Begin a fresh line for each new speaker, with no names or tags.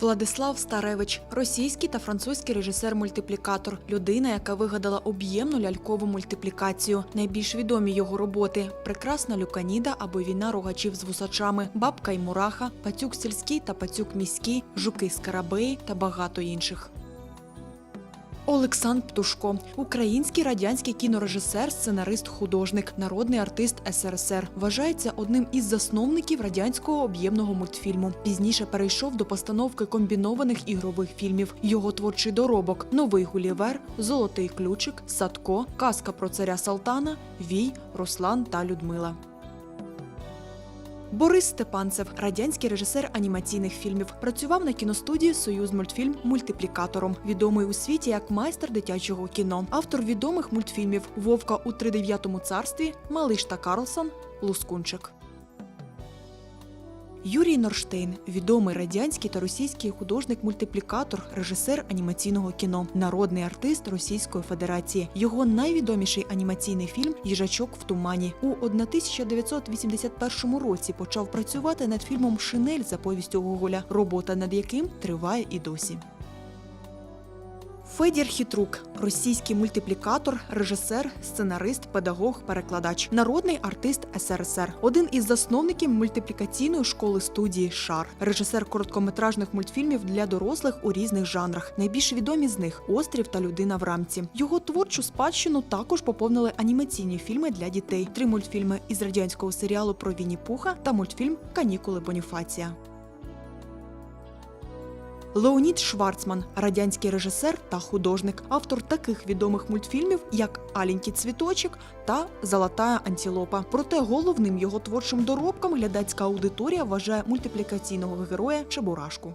Владислав Старевич, російський та французький режисер-мультиплікатор, людина, яка вигадала об'ємну лялькову мультиплікацію. Найбільш відомі його роботи: Прекрасна Люканіда або Війна рогачів з вусачами, Бабка й Мураха, Пацюк сільський та Пацюк міський, Жуки Скарабеї та багато інших. Олександр Птушко, український радянський кінорежисер, сценарист, художник, народний артист СРСР. Вважається одним із засновників радянського об'ємного мультфільму. Пізніше перейшов до постановки комбінованих ігрових фільмів. Його творчий доробок Новий Гулівер, Золотий ключик, Садко, Казка про царя Салтана, Вій, Руслан та Людмила. Борис Степанцев, радянський режисер анімаційних фільмів, працював на кіностудії Союз мультфільм мультиплікатором, відомий у світі як майстер дитячого кіно, автор відомих мультфільмів Вовка у тридев'ятому царстві, Малиш та Карлсон, Лускунчик. Юрій Норштейн відомий радянський та російський художник-мультиплікатор, режисер анімаційного кіно, народний артист Російської Федерації. Його найвідоміший анімаційний фільм Їжачок в тумані у 1981 році почав працювати над фільмом Шинель за повістю Гоголя, робота над яким триває і досі. Федір Хитрук, російський мультиплікатор, режисер, сценарист, педагог, перекладач, народний артист СРСР, один із засновників мультиплікаційної школи студії Шар, режисер короткометражних мультфільмів для дорослих у різних жанрах. Найбільш відомі з них Острів та Людина в рамці. Його творчу спадщину також поповнили анімаційні фільми для дітей, три мультфільми із радянського серіалу про Вінні Пуха та мультфільм Канікули Боніфація. Леонід Шварцман, радянський режисер та художник, автор таких відомих мультфільмів, як Алінький цвіточок та Золотая антилопа. Проте головним його творчим доробком глядацька аудиторія вважає мультиплікаційного героя Чебурашку.